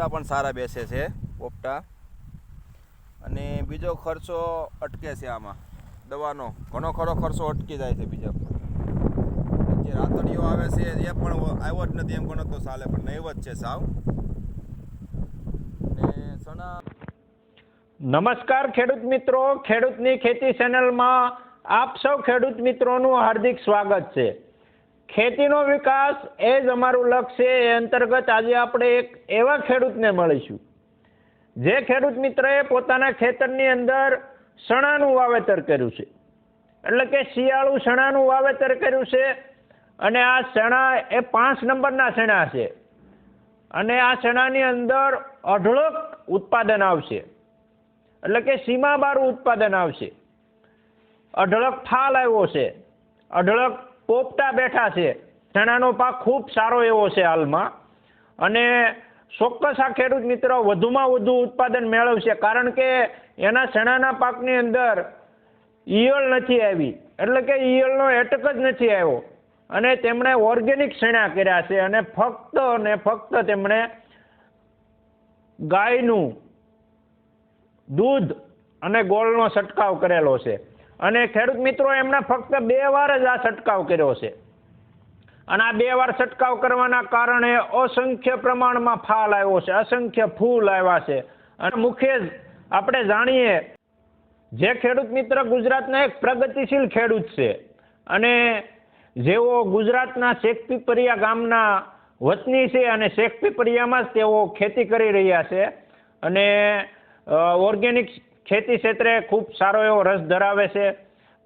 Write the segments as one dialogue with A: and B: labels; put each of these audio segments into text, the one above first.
A: પોપટા પણ સારા બેસે છે પોપટા અને બીજો ખર્ચો અટકે છે આમાં. દવાનો. ઘણો ખરો ખર્ચો અટકી જાય છે બીજો. જે રાતડીઓ આવે છે, એ પણ આવ્યો જ નથી એમ ગણો તો ચાલે, પણ નહીવત છે સાવ. ને
B: નમસ્કાર ખેડૂત મિત્રો. ખેડૂતની ખેતી ચેનલમાં આપ સૌ ખેડૂત મિત્રોનું હાર્દિક સ્વાગત છે. ખેતીનો વિકાસ એ જ અમારું લક્ષ્ય એ અંતર્ગત આજે આપણે એક એવા ખેડૂતને મળીશું. જે ખેડૂત મિત્રએ પોતાના ખેતરની અંદર સણાનું વાવેતર કર્યું છે. એટલે કે શિયાળુ શણાનું વાવેતર કર્યું છે અને આ ચણા એ પાંચ નંબરના ચણા છે. અને આ ચણાની અંદર અઢળક ઉત્પાદન આવશે. એટલે કે સીમાબારું ઉત્પાદન આવશે. અઢળક ફાલ આવ્યો છે. અઢળક પોપટા બેઠા છે. ચણાનો પાક ખૂબ સારો એવો છે હાલમાં. અને ચોક્કસ આ ખેડૂત મિત્રો વધુમાં વધુ ઉત્પાદન મેળવશે. કારણ કે એના ચણાના પાકની અંદર ઈયળ નથી આવી. એટલે કે ઈયળનો એટક જ નથી આવ્યો. અને તેમણે ઓર્ગેનિક ચણા કર્યા છે અને ફક્ત અને ફક્ત તેમણે ગાયનું દૂધ અને ગોળનો છંટકાવ કરેલો છે. અને ખેડૂત મિત્રો, એમણે ફક્ત બે વાર જ આ છંટકાવ કર્યો છે. અને આ બે વાર છંટકાવ કરવાના કારણે અસંખ્ય પ્રમાણમાં ફાલ આવ્યો છે, અસંખ્ય ફૂલ આવ્યા છે. અને મુખ્ય આપણે જાણીએ, જે ખેડૂત મિત્ર ગુજરાતના એક પ્રગતિશીલ ખેડૂત છે, અને જેઓ ગુજરાતના શેખપીપરિયા ગામના વતની છે અને શેખપીપરિયામાં જ તેઓ ખેતી કરી રહ્યા છે. અને ઓર્ગેનિક ખેતી ક્ષેત્રે ખૂબ સારો એવો રસ ધરાવે છે,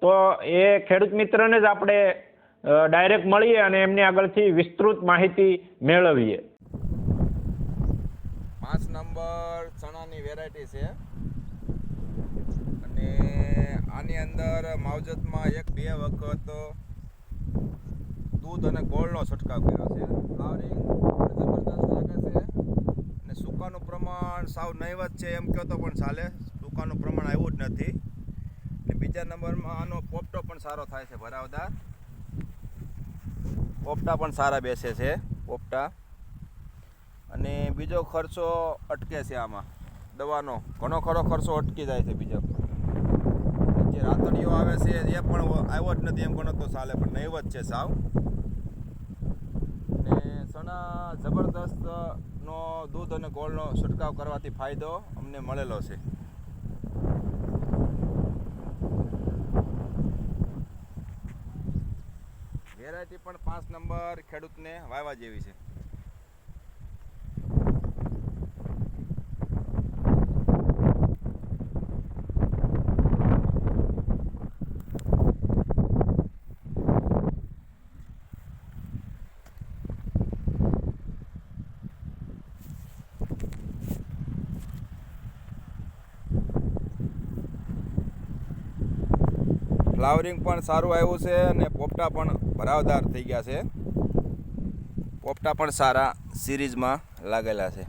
B: તો એ ખેડૂત મિત્રને જ આપણે ડાયરેક્ટ મળીએ અને એમની આગળથી વિસ્તૃત માહિતી મેળવીએ.
A: પાંચ નંબર ચણાની વેરાયટી છે. અને આની અંદર માવજતમાં એક બે વખત દૂધ અને ગોળનો છંટકાવ કર્યો છે. ફ્લાવરિંગ જબરદસ્ત લાગે છે. અને સૂકાનું પ્રમાણ સાવ નહીવત છે એમ કહો તો પણ ચાલે. સૂકાનું પ્રમાણ આવ્યું જ નથી. અને બીજા નંબરમાં આનો પોપટો પણ સારો થાય છે ભરાવદાર. પોપટા પણ સારા બેસે છે, પોપટા. અને બીજો ખર્ચો અટકે છે આમાં. દવાનો. ઘણો ખરો ખર્ચો અટકી જાય છે બીજો. જે રાતડીઓ આવે છે એ પણ આવ્યો જ નથી, એમ ગણો તો ચાલે, પણ નહીવત છે સાવ. ને જબરદસ્ત નો દૂધ અને ગોળનો છંટકાવ કરવાથી ફાયદો અમને મળેલો છે. વેરાયટી પણ પાંચ નંબર ખેડૂતને વાવવા જેવી છે. ફ્લાવરિંગ પણ સારું આવ્યું છે અને પોપટા પણ ભરાવદાર થઈ ગયા છે. પોપટા પણ સારા સિરીઝમાં લાગેલા છે.